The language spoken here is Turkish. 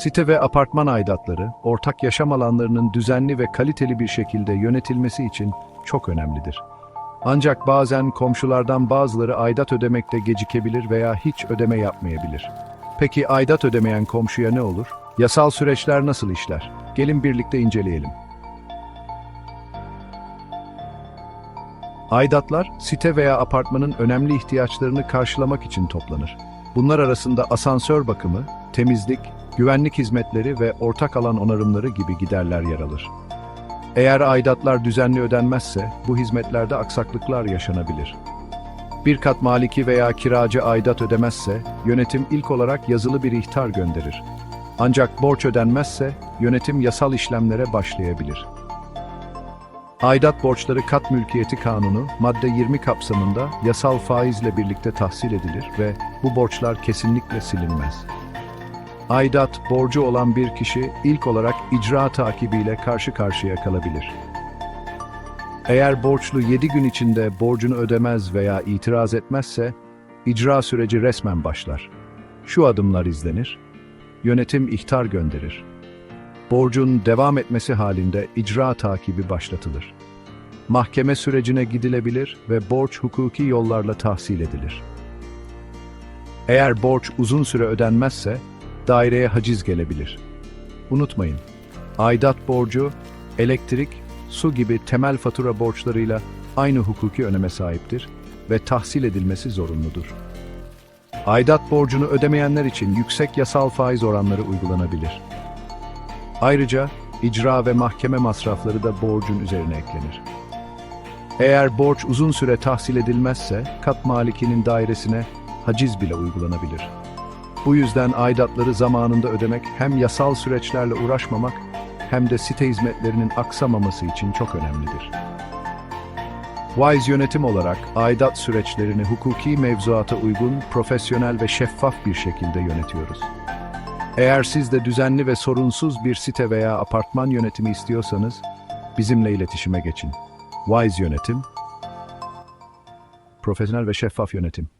Site ve apartman aidatları, ortak yaşam alanlarının düzenli ve kaliteli bir şekilde yönetilmesi için çok önemlidir. Ancak bazen komşulardan bazıları aidat ödemekte gecikebilir veya hiç ödeme yapmayabilir. Peki aidat ödemeyen komşuya ne olur? Yasal süreçler nasıl işler? Gelin birlikte inceleyelim. Aidatlar, site veya apartmanın önemli ihtiyaçlarını karşılamak için toplanır. Bunlar arasında asansör bakımı, temizlik, güvenlik hizmetleri ve ortak alan onarımları gibi giderler yer alır. Eğer aidatlar düzenli ödenmezse, bu hizmetlerde aksaklıklar yaşanabilir. Bir kat maliki veya kiracı aidat ödemezse, yönetim ilk olarak yazılı bir ihtar gönderir. Ancak borç ödenmezse, yönetim yasal işlemlere başlayabilir. Aidat borçları kat mülkiyeti kanunu madde 20 kapsamında yasal faizle birlikte tahsil edilir ve bu borçlar kesinlikle silinmez. Aidat borcu olan bir kişi ilk olarak icra takibiyle karşı karşıya kalabilir. Eğer borçlu 7 gün içinde borcunu ödemez veya itiraz etmezse, icra süreci resmen başlar. Şu adımlar izlenir. Yönetim ihtar gönderir. Borcun devam etmesi halinde icra takibi başlatılır. Mahkeme sürecine gidilebilir ve borç hukuki yollarla tahsil edilir. Eğer borç uzun süre ödenmezse, daireye haciz gelebilir. Unutmayın, aidat borcu, elektrik, su gibi temel fatura borçlarıyla aynı hukuki öneme sahiptir ve tahsil edilmesi zorunludur. Aidat borcunu ödemeyenler için yüksek yasal faiz oranları uygulanabilir. Ayrıca icra ve mahkeme masrafları da borcun üzerine eklenir. Eğer borç uzun süre tahsil edilmezse, kat malikinin dairesine haciz bile uygulanabilir. Bu yüzden aidatları zamanında ödemek hem yasal süreçlerle uğraşmamak hem de site hizmetlerinin aksamaması için çok önemlidir. Wise yönetim olarak aidat süreçlerini hukuki mevzuata uygun, profesyonel ve şeffaf bir şekilde yönetiyoruz. Eğer siz de düzenli ve sorunsuz bir site veya apartman yönetimi istiyorsanız, bizimle iletişime geçin. Wise Yönetim, profesyonel ve şeffaf yönetim.